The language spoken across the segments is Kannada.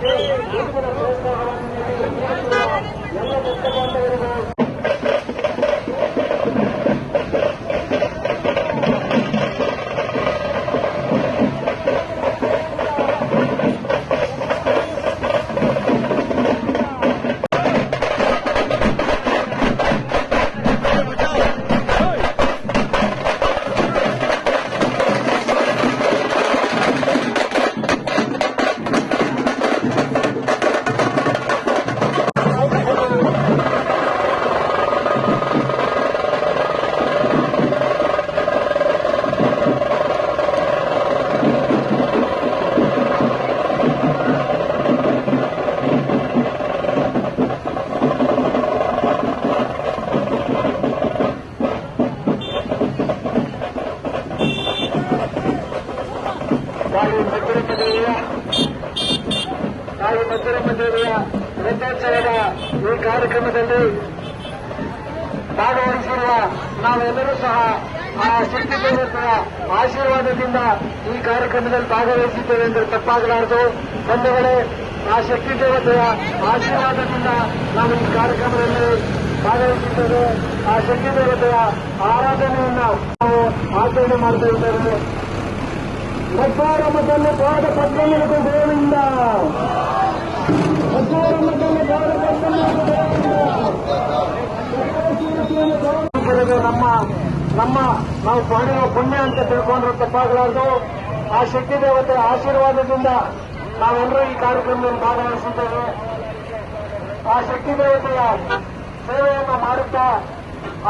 Gracias. ತಾಯಿ ಮದ್ದರಮ್ಮ ದೇವಿಯ ತಾಯಿ ಮದ್ದರಮ್ಮ ದೇವಿಯ ರಥೋತ್ಸವದ ಈ ಕಾರ್ಯಕ್ರಮದಲ್ಲಿ ಭಾಗವಹಿಸಿರುವ ನಾವೆಲ್ಲರೂ ಸಹ ಆ ಶಕ್ತಿ ದೇವತೆಯ ಆಶೀರ್ವಾದದಿಂದ ಈ ಕಾರ್ಯಕ್ರಮದಲ್ಲಿ ಭಾಗವಹಿಸಿದ್ದೇವೆ ಎಂದು ತಪ್ಪಾಗಲಾರದು. ಬಂಧುಗಳೇ, ಆ ಶಕ್ತಿ ದೇವತೆಯ ಆಶೀರ್ವಾದದಿಂದ ನಾವು ಈ ಕಾರ್ಯಕ್ರಮದಲ್ಲಿ ಭಾಗವಹಿಸಿದ್ದೇವೆ. ಆ ಶಕ್ತಿ ದೇವತೆಯ ಆರಾಧನೆಯನ್ನು ನಾವು ಆಚರಣೆ ಮಾಡ್ತಾ ಮತನ್ನು ಪಾದ ಪದ್ಮನಿಗೂ ಗೋವಿಂದ ಮತನ್ನು ಪಾದ ಪದ್ಮನಿಗೂ ನಮ್ಮ ನಮ್ಮ, ನಾವು ಮಾಡಿರುವ ಪುಣ್ಯ ಅಂತ ತಿಳ್ಕೊಂಡ್ರೆ ತಪ್ಪಾಗಲಾರದು. ಆ ಶಕ್ತಿ ದೇವತೆ ಆಶೀರ್ವಾದದಿಂದ ನಾವೆಲ್ಲರೂ ಈ ಕಾರ್ಯಕ್ರಮದಲ್ಲಿ ಭಾಗವಹಿಸಿದ್ದೇವೆ ಆ ಶಕ್ತಿ ದೇವತೆಯ ಸೇವೆಯನ್ನು ಮಾಡುತ್ತಾ,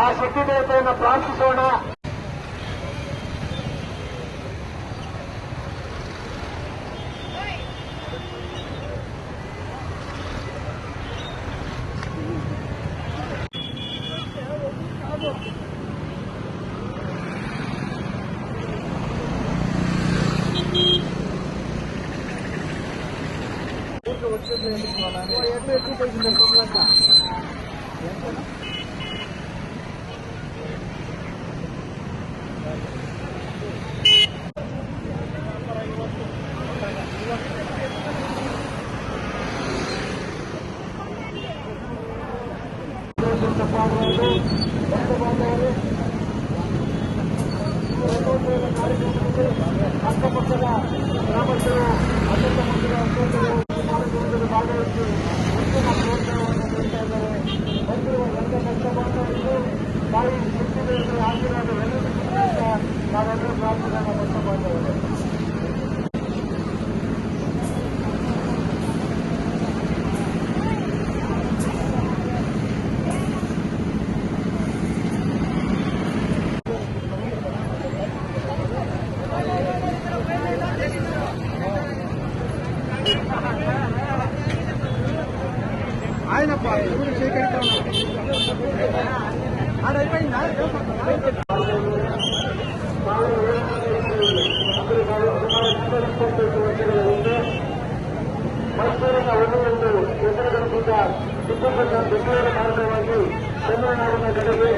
ಆ ಶಕ್ತಿ ದೇವತೆಯನ್ನು ಪ್ರಾರ್ಥಿಸೋಣ. ಅಕ್ಕಪಕ್ಕದ ಗ್ರಾಮಸ್ಥರು ಅಕ್ಕಪಕ್ಕ ಮಕ್ಕಳು ಕಾರ್ಯಕ್ರಮದಲ್ಲಿ ಭಾಗವಹಿಸಿ ಉತ್ತಮ ಪ್ರೋತ್ಸಾಹವನ್ನು ನೀಡ್ತಾ ಇದ್ದಾರೆ ಬಂದಿರುವ ಎಲ್ಲ ಕಷ್ಟ ಬಾಂಧವರಿಗೂ ತಾಯಿ ಶಕ್ತಿ ದೇವರ ಆಶೀರ್ವಾದ ಎಲ್ಲರಿಗೂ ಸಿಗಲಿ ಅಂತ ನಾವೆಲ್ಲರೂ ಪ್ರಾರ್ಥನೆ ಕಷ್ಟ ಬಾಂಧವರು ಅಂದರೆ ನಾವು ಸುಮಾರು ಇಪ್ಪತ್ತೈದು ವರ್ಷಗಳ ಹಿಂದೆ ಮೈಸೂರಿನ ಒಂದು ಒಂದು ಹೆಸರುಗಳಿಸಿದ ಟಿಪ್ಪುಪನ್ನ ಬೆಂಗಳೂರು ಮಾರ್ಗವಾಗಿ ತಮಿಳುನಾಡಿನ ಕಡೆಗೆ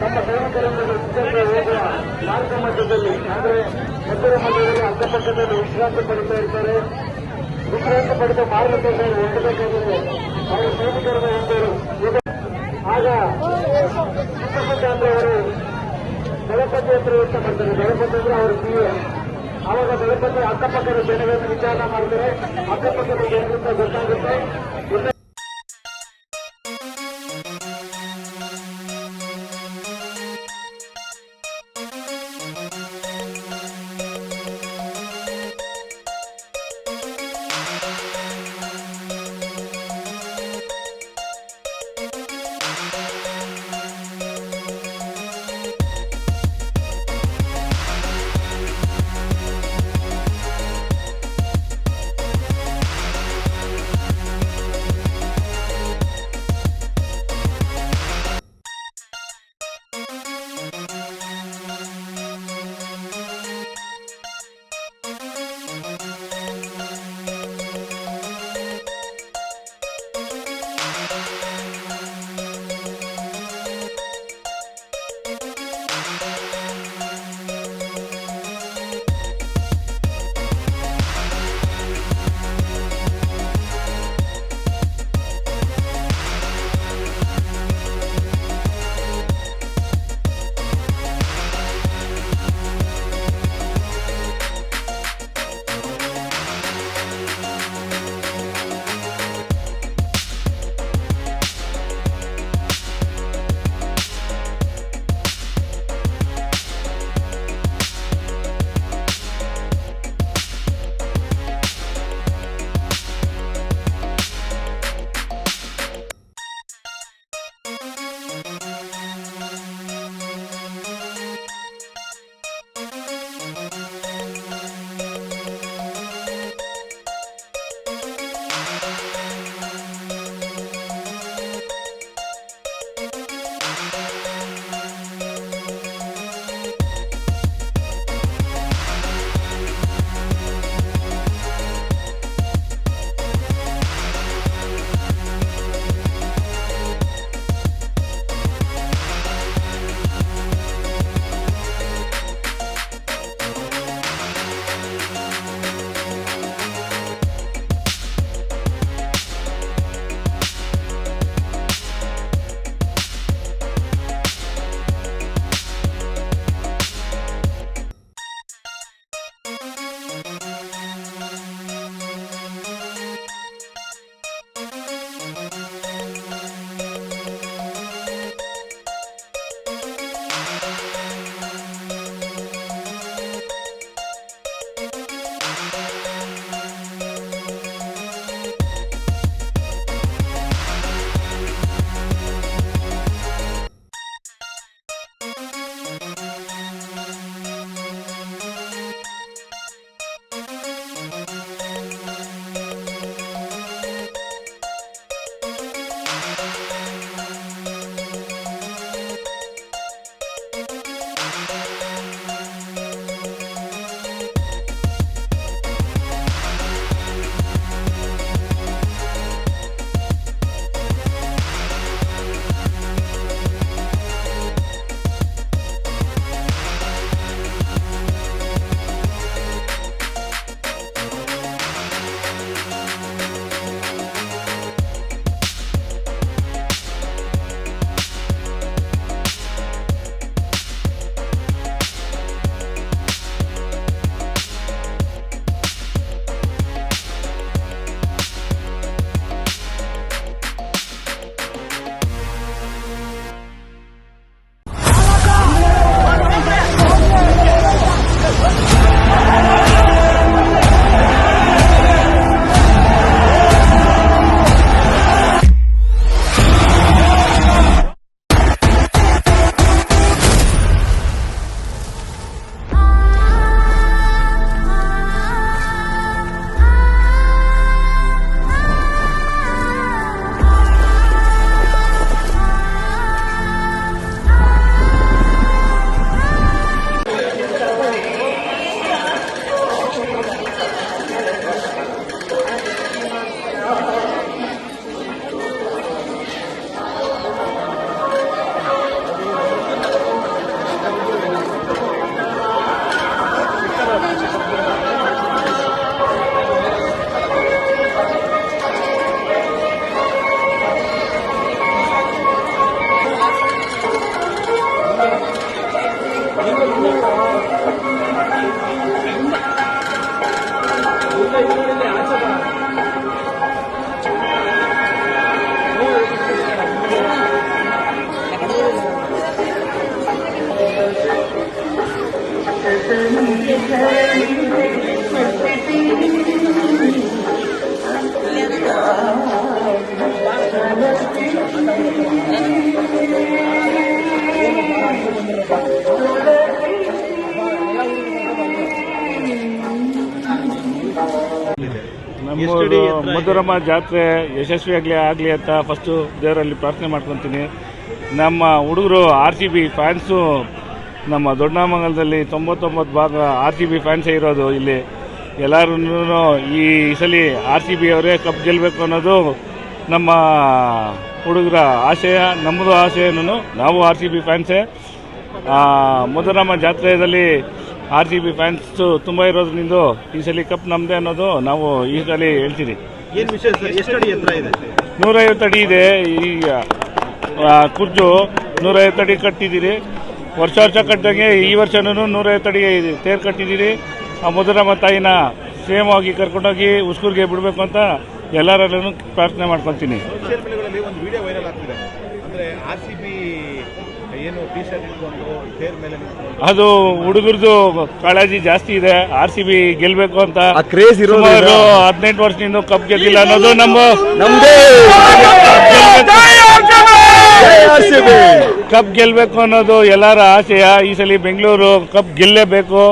ತಮ್ಮ ಸೈನಿಕರೊಂದಿಗೆ ಯುದ್ಧಕ್ಕೆ ಹೋಗುವ ಮಾರ್ಗ ಮಧ್ಯದಲ್ಲಿ ಅಂದರೆ ಮಧ್ಯದ ಮಧ್ಯದಲ್ಲಿ ಅಕ್ಕಪಕ್ಕದಲ್ಲಿ ವಿಶ್ರಾಂತಿ ಪಡಿತಾ ಇರ್ತಾರೆ ವಿಶ್ರಾಂತಿ ಪಡೆದ ಮಾರ್ಗದರ್ಶನ ಹೊರಡಬೇಕಾಗಿದೆ. ಅವರು ಸೈನಿಕರನ್ನು ಹೊಂದರು ಆಗ ಅಂದ್ರೆ ಅವರು ದಳಪತಿ ಹತ್ರ ಯೋಚನೆ ಮಾಡ್ತಾರೆ. ದಳಪತಿ ಅಂದ್ರೆ ಅವರು ಪಿ ಆವಾಗ ದಳಪತಿ ಅಕ್ಕಪಕ್ಕದ ಜನಗಳನ್ನು ವಿಚಾರಣೆ ಮಾಡ್ತಾರೆ. ಅಕ್ಕಪಕ್ಕದ ಜನರಿಂದ ಗೊತ್ತಾಗುತ್ತೆ. ನಮ್ಮದು ಮಧುರಮ್ಮ ಜಾತ್ರೆ ಯಶಸ್ವಿಯಾಗಲಿ ಆಗಲಿ ಅಂತ ಫಸ್ಟು ದೇವರಲ್ಲಿ ಪ್ರಾರ್ಥನೆ ಮಾಡ್ಕೊತೀನಿ. ನಮ್ಮ ಹುಡುಗರು ಆರ್ ಸಿ ಬಿ ಫ್ಯಾನ್ಸು ನಮ್ಮ ದೊಡ್ಡಮಂಗಲದಲ್ಲಿ ತೊಂಬತ್ತೊಂಬತ್ತು ಭಾಗ ಆರ್ ಸಿ ಬಿ ಫ್ಯಾನ್ಸೇ ಇರೋದು ಇಲ್ಲಿ. ಎಲ್ಲರೂ ಈ ಸಲ ಆರ್ ಸಿ ಬಿ ಅವರೇ ಕಪ್ ಗೆಲ್ಲಬೇಕು ಅನ್ನೋದು ನಮ್ಮ ಹುಡುಗರ ಆಶಯ ನಮ್ಮದು ಆಶಯನೂ ನಾವು ಆರ್ ಸಿ ಬಿ ಫ್ಯಾನ್ಸೇ ಮಧುರಮ್ಮ ಜಾತ್ರೆಯಲ್ಲಿ ಆರ್ ಸಿ ಬಿ ಫ್ಯಾನ್ಸ್ ತುಂಬ ಇರೋದ್ರಿಂದ ಈ ಸಲ ಕಪ್ ನಮ್ಮದೇ ಅನ್ನೋದು ನಾವು ಈ ಸಲ ಹೇಳ್ತೀವಿ. ಏನು ವಿಷಯ ಸರ್? ಎಷ್ಟು ಅಡಿ ಎತ್ತರ ಇದೆ? ನೂರೈವತ್ತು ಅಡಿ ಇದೆ. ಈಗ ಆ, ಕುರ್ಜು ನೂರೈವತ್ತು ಅಡಿ ಕಟ್ಟಿದ್ದೀರಿ. ವರ್ಷ ವರ್ಷ ಕಟ್ಟಂಗೆ ಈ ವರ್ಷನೂ ನೂರೈವತ್ತು ಅಡಿ ತೇರು ಕಟ್ಟಿದ್ದೀರಿ. ಆ ಮಧುರಮ್ಮ ತಾಯಿನ ಸೇಮವಾಗಿ ಕರ್ಕೊಂಡೋಗಿ ಉಸ್ಕೂರಿಗೆ ಬಿಡಬೇಕು ಅಂತ ಎಲ್ಲರಲ್ಲೂ ಪ್ರಾರ್ಥನೆ ಮಾಡ್ಕೊತೀನಿ ಸೋಷಿಯಲ್ ಮೀಡಿಯಾಗಳಲ್ಲಿ ಒಂದು ವಿಡಿಯೋ ವೈರಲ್ ಆಗ್ತಿದೆ. ಅಂದ್ರೆ ಆರ್ ಸಿ ಬಿ ಏನು ಟಿ ಶರ್ಟ್ ಇಟ್ಕೊಂಡು ತೇರ್ ಮೇಲೆ ನಿಂತ್ಕೊಂಡು? ಅದು ಹುಡುಗರದು ಕಾಳಜಿ ಜಾಸ್ತಿ ಇದೆ. ಆರ್ ಸಿ ಬಿ ಗೆಲ್ಬೇಕು ಅಂತ ಆ ಕ್ರೇಜ್ ಇರೋದು ಸುಮಾರು ಹದಿನೆಂಟು ವರ್ಷದಿಂದ ಕಪ್ ಗೆದ್ದಿಲ್ಲ ಅನ್ನೋದು ನಮ್ಮ ನಮ್ದೇ ಕಪ್ ಗೆಲ್ಬೇಕು ಅನ್ನೋದು ಎಲ್ಲರ ಆಶಯ ಈ ಸಲ ಬೆಂಗಳೂರು ಕಪ್ ಗೆಲ್ಲೇಬೇಕು.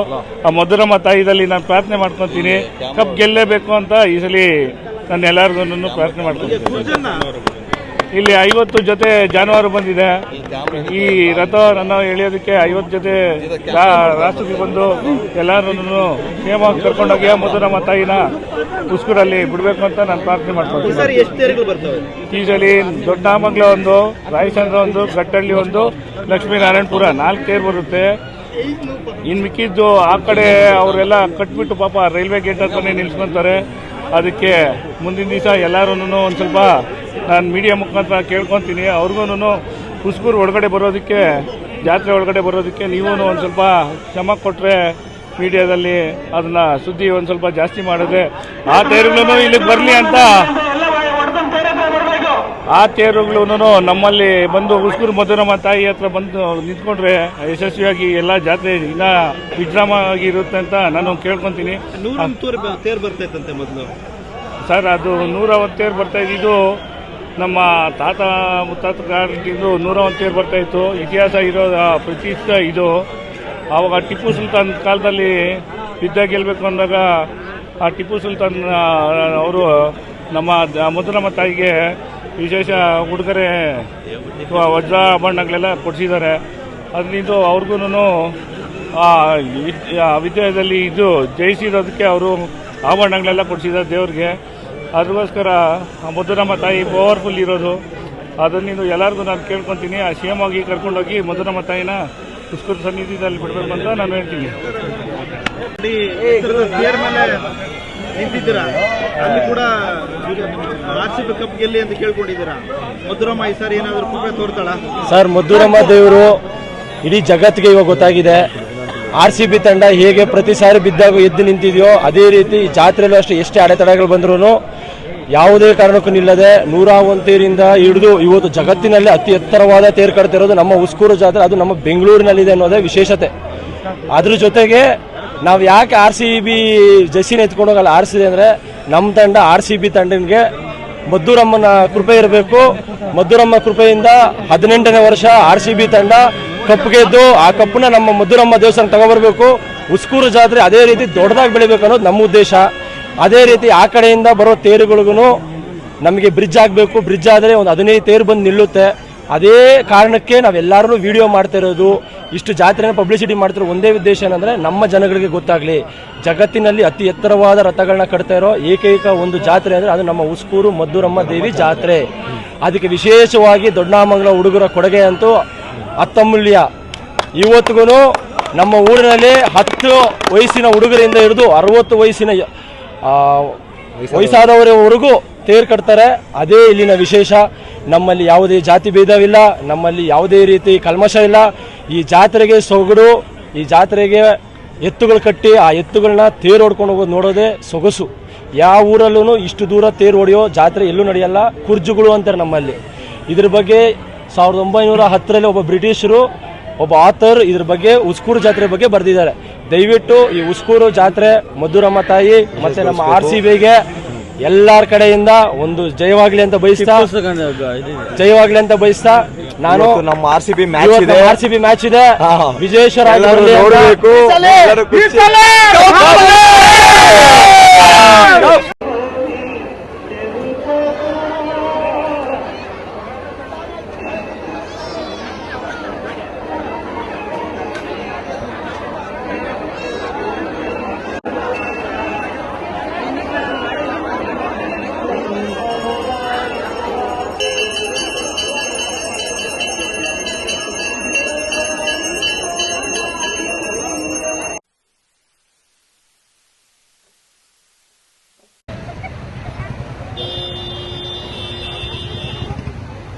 ಆ ಮಧುರಮ್ಮ ತಾಯಿದಲ್ಲಿ ನಾನು ಪ್ರಾರ್ಥನೆ ಮಾಡ್ಕೊತೀನಿ. ಕಪ್ ಗೆಲ್ಲೇಬೇಕು ಅಂತ ಈ ಸಲ ನಾನು ಎಲ್ಲರಿಗೂ ಪ್ರಾರ್ಥನೆ ಮಾಡ್ಕೊತೀನಿ. ಇಲ್ಲಿ ಐವತ್ತು ಜೊತೆ ಜಾನುವಾರು ಬಂದಿದೆ. ಈ ರಥ ನನ್ನ ಎಳೆಯೋದಕ್ಕೆ ಐವತ್ತು ಜೊತೆ ರಾಷ್ಟ್ರಕ್ಕೆ ಬಂದು ಎಲ್ಲರೂ ಕ್ಷೇಮವಾಗಿ ಕರ್ಕೊಂಡೋಗಿ ಮೊದಲು ನಮ್ಮ ತಾಯಿನ ಉಸ್ಕೂರಲ್ಲಿ ಬಿಡಬೇಕು ಅಂತ ನಾನು ಪ್ರಾರ್ಥನೆ ಮಾಡ್ತೀನಿ ಈಜಲ್ಲಿ ಈ ಸಲ ದೊಡ್ಡಮಂಗ್ಲ ಒಂದು ರಾಯಚಂದ್ರ ಒಂದು ಕಟ್ಟಳ್ಳಿ ಒಂದು ಲಕ್ಷ್ಮೀನಾರಾಯಣಪುರ ನಾಲ್ಕು ತೇರು ಬರುತ್ತೆ. ಇನ್ ಮಿಕ್ಕಿದ್ದು ಆ ಕಡೆ ಅವರೆಲ್ಲ ಕಟ್ಬಿಟ್ಟು ಪಾಪ ರೈಲ್ವೆ ಗೇಟ್ ಹತ್ರನೇ ನಿಲ್ಸ್ಕೊಂತಾರೆ. ಅದಕ್ಕೆ ಮುಂದಿನ ದಿವಸ ಎಲ್ಲರೂ ಒಂದು ಸ್ವಲ್ಪ ನಾನು ಮೀಡಿಯಾ ಮುಖಾಂತರ ಕೇಳ್ಕೊತೀನಿ. ಅವ್ರಿಗೂ ಹುಸ್ಕೂರು ಒಳಗಡೆ ಬರೋದಕ್ಕೆ, ಜಾತ್ರೆ ಒಳಗಡೆ ಬರೋದಕ್ಕೆ ನೀವು ಒಂದು ಸ್ವಲ್ಪ ಶ್ರಮ ಕೊಟ್ಟರೆ ಮೀಡಿಯಾದಲ್ಲಿ ಅದನ್ನು ಸುದ್ದಿ ಒಂದು ಸ್ವಲ್ಪ ಜಾಸ್ತಿ ಮಾಡಿದ್ರೆ ಆ ತೇರುಗಳು ಇಲ್ಲಿಗೆ ಬರಲಿ ಅಂತ ಆ ತೇರುಗಳು ನಮ್ಮಲ್ಲಿ ಬಂದು ಉಸ್ಕೂರು ಮಧುರಮ್ಮ ತಾಯಿ ಹತ್ರ ಬಂದು ನಿಂತ್ಕೊಂಡ್ರೆ ಯಶಸ್ವಿಯಾಗಿ ಎಲ್ಲ ಜಾತ್ರೆ ಇನ್ನ ವಿಜ್ರಾಮ ಆಗಿ ಇರುತ್ತೆ ಅಂತ ನಾನು ಕೇಳ್ಕೊಂತೀನಿ. ತೇರು ಬರ್ತೈತಂತೆ ಮೊದಲು. ಸರ್ ಅದು ನೂರ ಒಂದು ತೇರು ಬರ್ತಾ ಇದ್ದಿದ್ದು ನಮ್ಮ ತಾತ ಮುತ್ತಾತ ಕಾರಣದಿಂದ ನೂರ ಒಂದು ತೇರು ಬರ್ತಾ ಇತ್ತು. ಇತಿಹಾಸ ಇರೋ ಪ್ರತಿಷ್ಠ ಇದು. ಆವಾಗ ಟಿಪ್ಪು ಸುಲ್ತಾನ್ ಕಾಲದಲ್ಲಿ ಯುದ್ಧ ಗೆಲ್ಲಬೇಕು ಅಂದಾಗ ಆ ಟಿಪ್ಪು ಸುಲ್ತಾನ್ ಅವರು ನಮ್ಮ ಮುದ್ರಮ್ಮ ಮಧುರಮ್ಮ ತಾಯಿಗೆ ವಿಶೇಷ ಉಡುಗೊರೆ ಅಥವಾ ವಜ್ರ ಆಭರಣಗಳೆಲ್ಲ ಕೊಡಿಸಿದ್ದಾರೆ ಅದರಿಂದ ಅವ್ರಿಗೂ ಆ ವಿದ್- ಆ ವಿದ್ಯಾಲಯದಲ್ಲಿ ಇದು ಜಯಿಸಿರೋದಕ್ಕೆ ಅವರು ಆಭರಣಗಳೆಲ್ಲ ಕೊಡಿಸಿದ್ದಾರೆ ದೇವ್ರಿಗೆ ಅದಕ್ಕೋಸ್ಕರ ಮಧುರಮ್ಮ ತಾಯಿ ಪವರ್ಫುಲ್ ಇರೋದು ಅದನ್ನು ಎಲ್ಲರಿಗೂ ನಾನು ಕೇಳ್ಕೊತೀನಿ ಆ ಸಿ ಎಂ ಆಗಿ ಕರ್ಕೊಂಡೋಗಿ ಮಧುರಮ್ಮ ತಾಯಿನ ಉಸ್ಕೂರು ಸನ್ನಿಧಿಯಲ್ಲಿ ಬಿಡಬೇಕು ಅಂತ ನಾನು ಹೇಳ್ತೀನಿ ನಿಂತಿದ್ದೀರಾ? ಅಲ್ಲಿ ಕೂಡ ಆರ್ ಕಪ್ ಗೆಲ್ಲಿ ಅಂತ ಕೇಳ್ಕೊಂಡಿದ್ದೀರಾ? ಮಧುರಮ್ಮ, ಈ ಸಾರಿ ಏನಾದ್ರು ಕೃಪೆ ತೋರ್ತಾಳ? ಸರ್, ಮಧುರಮ್ಮ ದೇವರು ಇಡೀ ಜಗತ್ತಿಗೆ ಇವಾಗ ಗೊತ್ತಾಗಿದೆ. ಆರ್ ಸಿ ಬಿ ತಂಡ ಹೇಗೆ ಪ್ರತಿ ಸಾರಿ ಬಿದ್ದಾಗ ಎದ್ದು ನಿಂತಿದೆಯೋ, ಅದೇ ರೀತಿ ಜಾತ್ರೆಯಲ್ಲೂ ಅಷ್ಟೇ ಎಷ್ಟೇ ಅಡೆತಡೆಗಳು ಬಂದ್ರೂ ಯಾವುದೇ ಕಾರಣಕ್ಕೂ ನಿಲ್ಲದೆ ನೂರ ಒಂದು ತೇರಿಂದ ಹಿಡಿದು ಇವತ್ತು ಜಗತ್ತಿನಲ್ಲಿ ಅತಿ ಎತ್ತರವಾದ ತೇರು ಕಟ್ತಿರೋದು ನಮ್ಮ ಉಸ್ಕೂರು ಜಾತ್ರೆ, ಅದು ನಮ್ಮ ಬೆಂಗಳೂರಿನಲ್ಲಿದೆ ಅನ್ನೋದೇ ವಿಶೇಷತೆ. ಅದ್ರ ಜೊತೆಗೆ ನಾವು ಯಾಕೆ ಆರ್ ಸಿ ಬಿ ಜೆಸ್ಸಿನ ಎತ್ಕೊಂಡೋಗಲ್ಲ ಆರಿಸಿದೆ ಅಂದರೆ ನಮ್ಮ ತಂಡ ಆರ್ ಸಿ ಬಿ ತಂಡನಿಗೆ ಮದ್ದೂರಮ್ಮನ ಕೃಪೆ ಇರಬೇಕು. ಮದ್ದೂರಮ್ಮ ಕೃಪೆಯಿಂದ ಹದಿನೆಂಟನೇ ವರ್ಷ ಆರ್ ಸಿ ಬಿ ತಂಡ ಕಪ್ ಗೆದ್ದು ಆ ಕಪ್ಪನ್ನ ನಮ್ಮ ಮದ್ದೂರಮ್ಮ ದೇವಸ್ಥಾನ ತಗೊಬರ್ಬೇಕು. ಉಸ್ಕೂರು ಜಾತ್ರೆ ಅದೇ ರೀತಿ ದೊಡ್ಡದಾಗಿ ಬೆಳಿಬೇಕು ಅನ್ನೋದು ನಮ್ಮ ಉದ್ದೇಶ. ಅದೇ ರೀತಿ ಆ ಕಡೆಯಿಂದ ಬರೋ ತೇರುಗಳಿಗೂ ನಮಗೆ ಬ್ರಿಡ್ಜ್ ಆಗಬೇಕು. ಬ್ರಿಡ್ಜ್ ಆದರೆ ಒಂದು ಹದಿನೈದು ತೇರು ಬಂದು ನಿಲ್ಲುತ್ತೆ. ಅದೇ ಕಾರಣಕ್ಕೆ ನಾವೆಲ್ಲರೂ ವಿಡಿಯೋ ಮಾಡ್ತಾ ಇರೋದು ಇಷ್ಟು ಜಾತ್ರೆನ ಪಬ್ಲಿಸಿಟಿ ಮಾಡ್ತಿರೋ ಒಂದೇ ಉದ್ದೇಶ ಏನಂದ್ರೆ ನಮ್ಮ ಜನಗಳಿಗೆ ಗೊತ್ತಾಗಲಿ. ಜಗತ್ತಿನಲ್ಲಿ ಅತಿ ಎತ್ತರವಾದ ರಥಗಳನ್ನ ಕಟ್ತಾ ಇರೋ ಏಕೈಕ ಒಂದು ಜಾತ್ರೆ ಅಂದ್ರೆ ಅದು ನಮ್ಮ ಉಸ್ಕೂರು ಮದ್ದೂರಮ್ಮ ದೇವಿ ಜಾತ್ರೆ. ಅದಕ್ಕೆ ವಿಶೇಷವಾಗಿ ದೊಡ್ಡನಾಮಂಗಲ ಹುಡುಗರ ಕೊಡುಗೆ ಅಂತೂ ಅತ್ತಮೂಲ್ಯ. ಇವತ್ತಿಗೂ ನಮ್ಮ ಊರಿನಲ್ಲಿ ಹತ್ತು ವಯಸ್ಸಿನ ಹುಡುಗರಿಂದ ಹಿಡಿದು ಅರವತ್ತು ವಯಸ್ಸಿನ ವಯಸ್ಸಾದವರವರೆಗೂ ತೇರು ಕಟ್ತಾರೆ. ಅದೇ ಇಲ್ಲಿನ ವಿಶೇಷ. ನಮ್ಮಲ್ಲಿ ಯಾವುದೇ ಜಾತಿ ಭೇದವಿಲ್ಲ. ನಮ್ಮಲ್ಲಿ ಯಾವುದೇ ರೀತಿ ಕಲ್ಮಶ ಇಲ್ಲ. ಈ ಜಾತ್ರೆಗೆ ಸೊಗಡು ಈ ಜಾತ್ರೆಗೆ ಎತ್ತುಗಳು ಕಟ್ಟಿ ಆ ಎತ್ತುಗಳನ್ನ ತೇರು ಹೊಡ್ಕೊಂಡು ಹೋಗೋದು ನೋಡೋದೇ ಸೊಗಸು. ಯಾವ ಊರಲ್ಲೂ ಇಷ್ಟು ದೂರ ತೇರು ಹೊಡೆಯೋ ಜಾತ್ರೆ ಎಲ್ಲೂ ನಡೆಯಲ್ಲ. ಕುರ್ಜುಗಳು ಅಂತಾರೆ ನಮ್ಮಲ್ಲಿ. ಇದ್ರ ಬಗ್ಗೆ ಸಾವಿರದ ಒಂಬೈನೂರ ಹತ್ತರಲ್ಲಿ ಒಬ್ಬ ಬ್ರಿಟಿಷರು ಒಬ್ಬ ಆಥರ್ ಇದ್ರ ಬಗ್ಗೆ ಉಸ್ಕೂರು ಜಾತ್ರೆ ಬಗ್ಗೆ ಬರೆದಿದ್ದಾರೆ. ದಯವಿಟ್ಟು ಈ ಉಸ್ಕೂರು ಜಾತ್ರೆ ಮಧುರಮ್ಮ ತಾಯಿ ಮತ್ತೆ ನಮ್ಮ ಆರ್ ಸಿ ಬಿಗೆ ಎಲ್ಲಾರ ಕಡೆಯಿಂದ ಒಂದು ಜಯವಾಗ್ಲಿ ಅಂತ ಬಯಸ್ತಾ ಜಯವಾಗ್ಲಿ ಅಂತ ಬಯಸ್ತಾ ನಾನು ನಮ್ಮ ಆರ್ ಸಿ ಬಿ ಮ್ಯಾಚ್ ಇದೆ. ಆರ್ ಸಿ ಬಿ ಮ್ಯಾಚ್ ಇದೆ. ವಿಜಯೇಶ್ವರ ನೋಡ್ಬೇಕು.